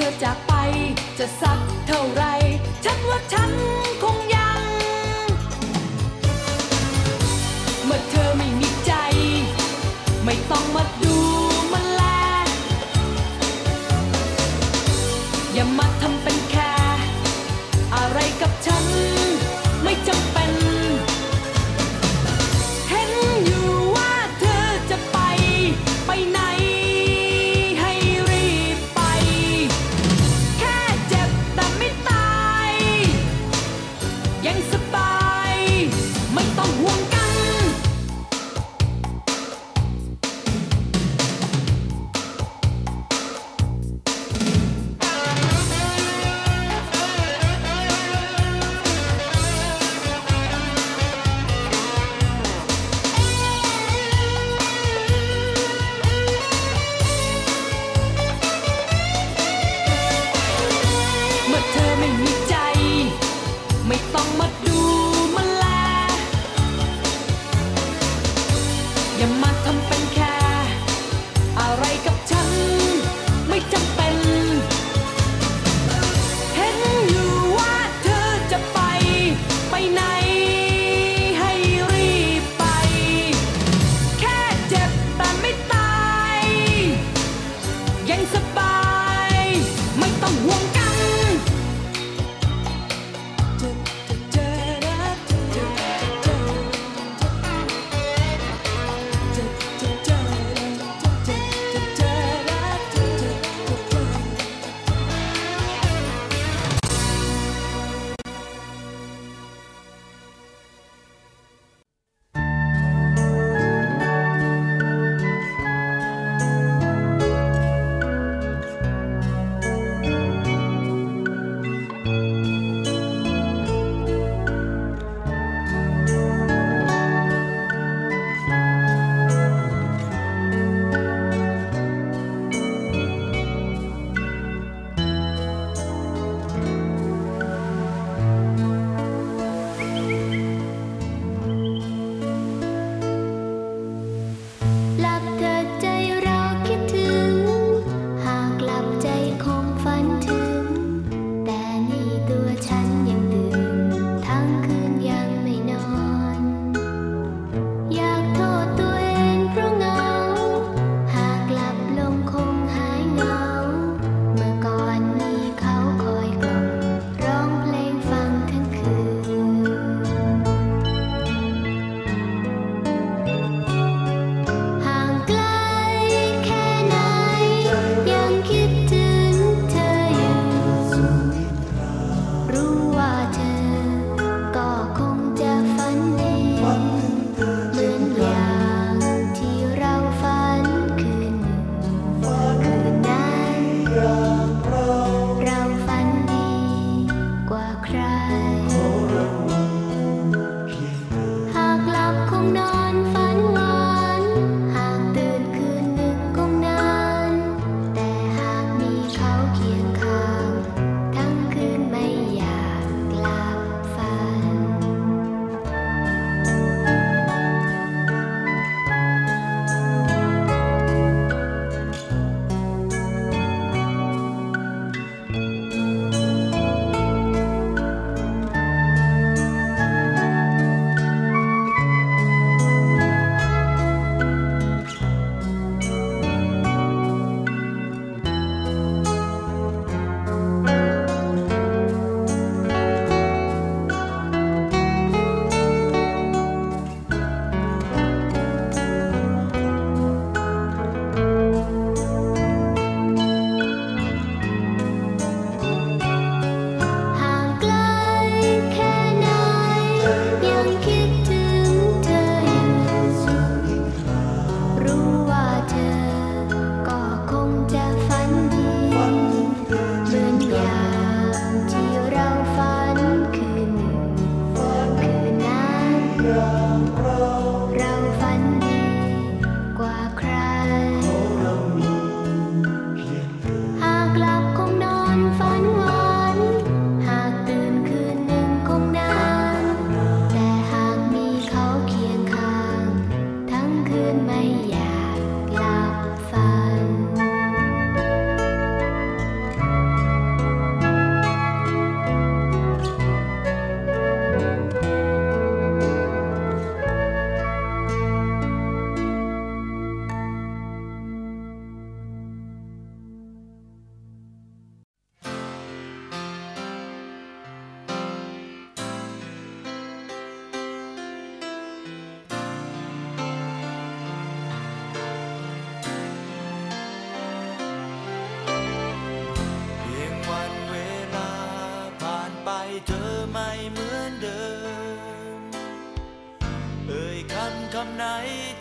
ธอจากไปจะสักเท่าไร ฉันว่าฉันคงยัง เมื่อเธอไม่มีใจ ไม่ต้องมาดูมันแลอย่ามาทำ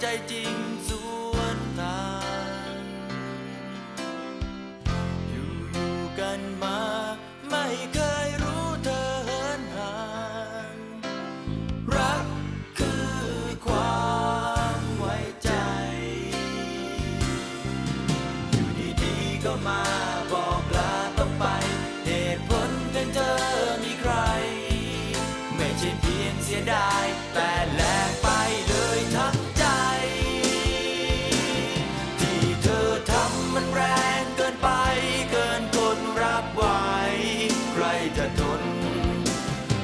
在叮嘱งส่ จะทน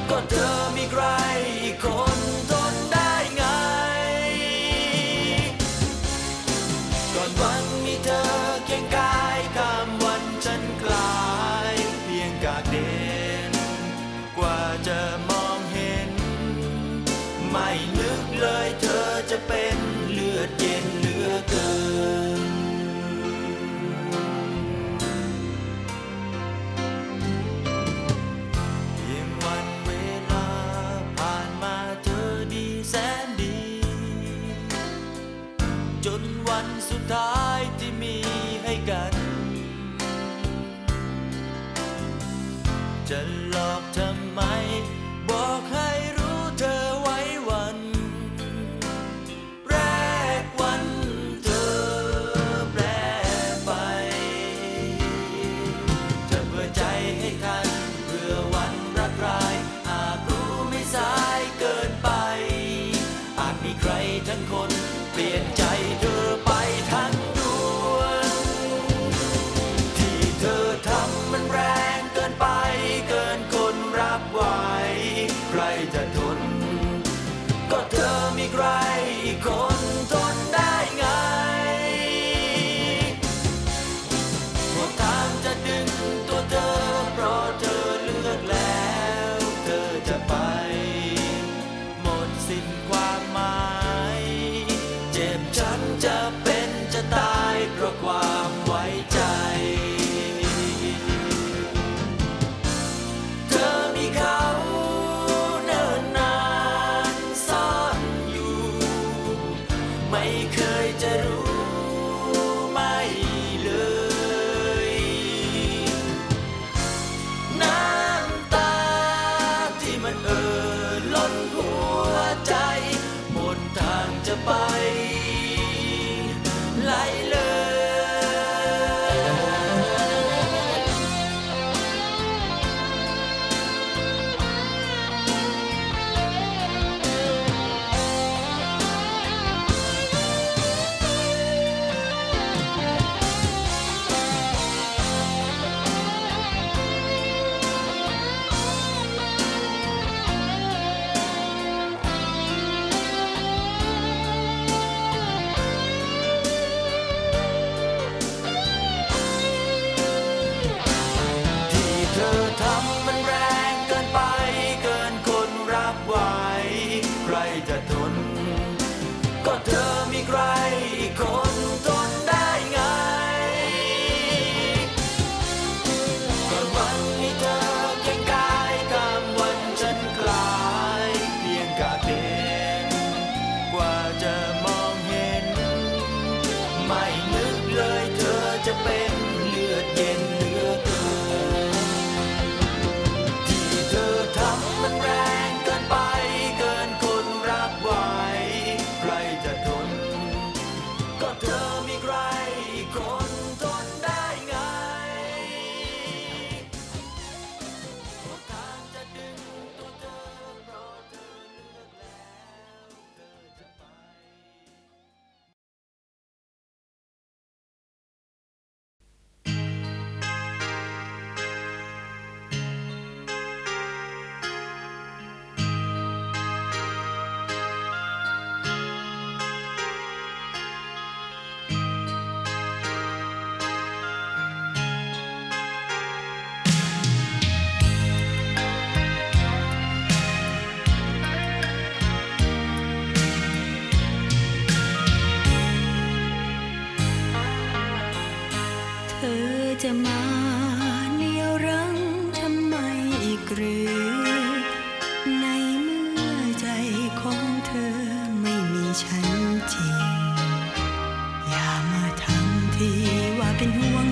ก็เธอมีใครอีกคน จนวันสุดท้ายที่มีให้กัน จะหลอกทำ จะรู้ ไม่นึกเลยเธอจะเป็น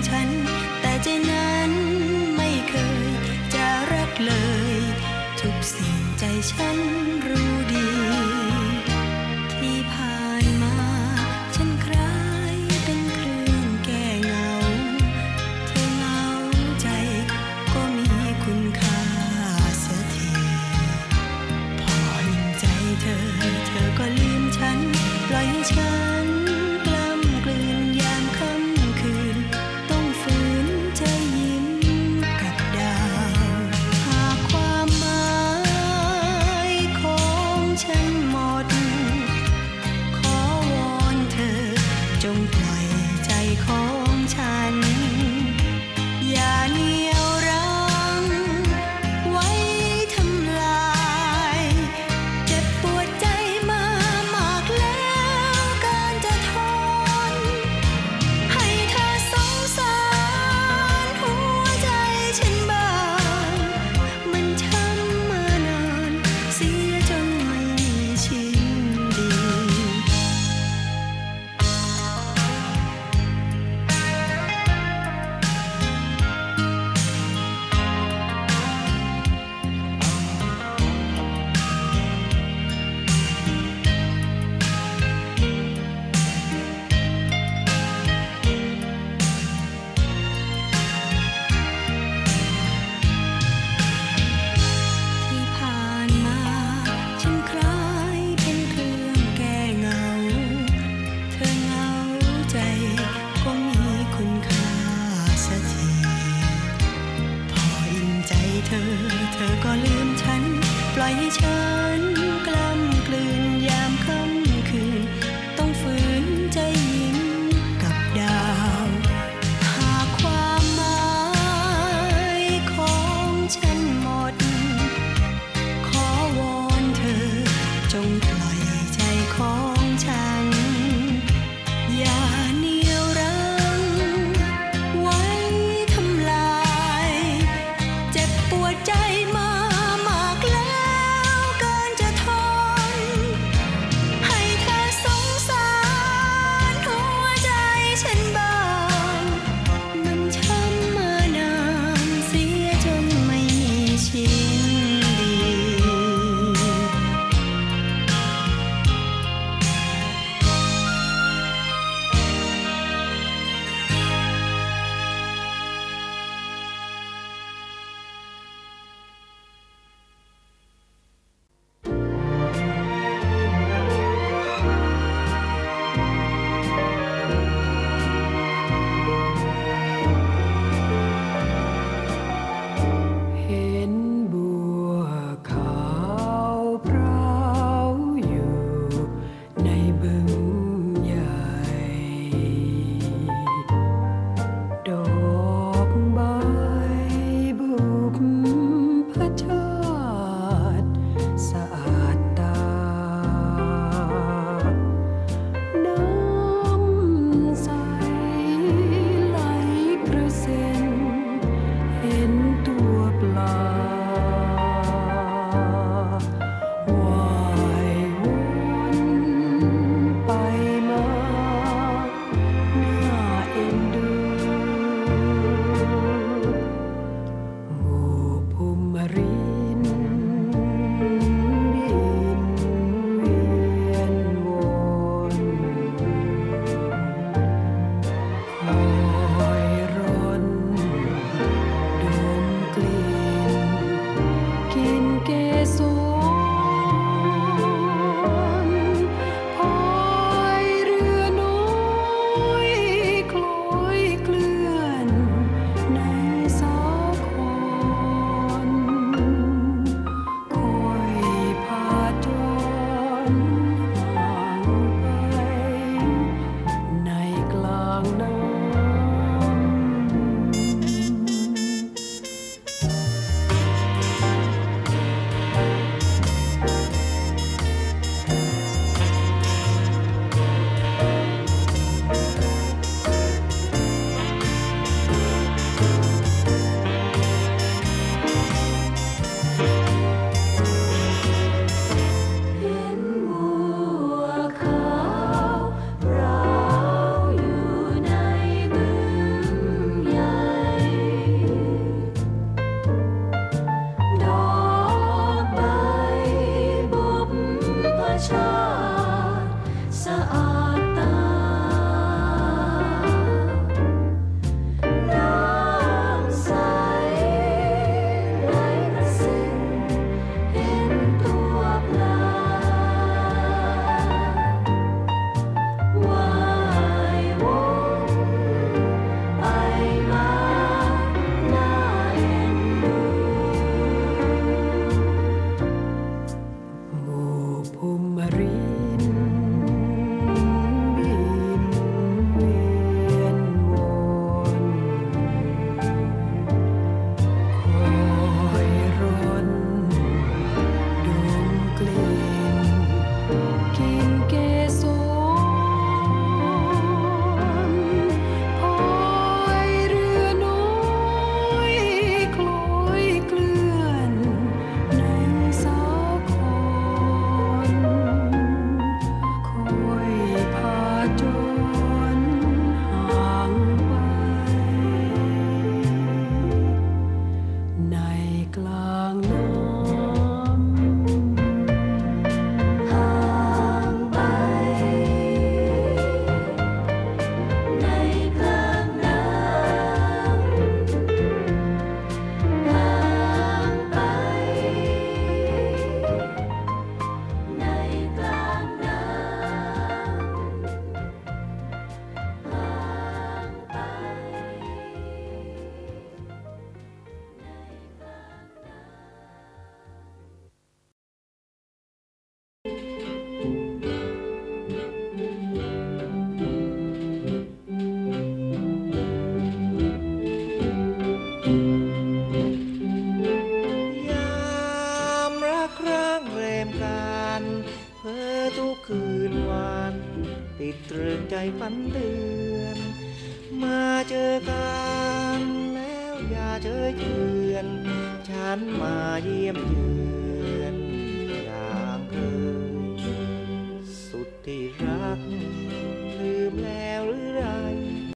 ฉัน แต่ใจนั้นไม่เคยจะรักเลย ทุกสิ่งใจฉันรู้ 爱ปเ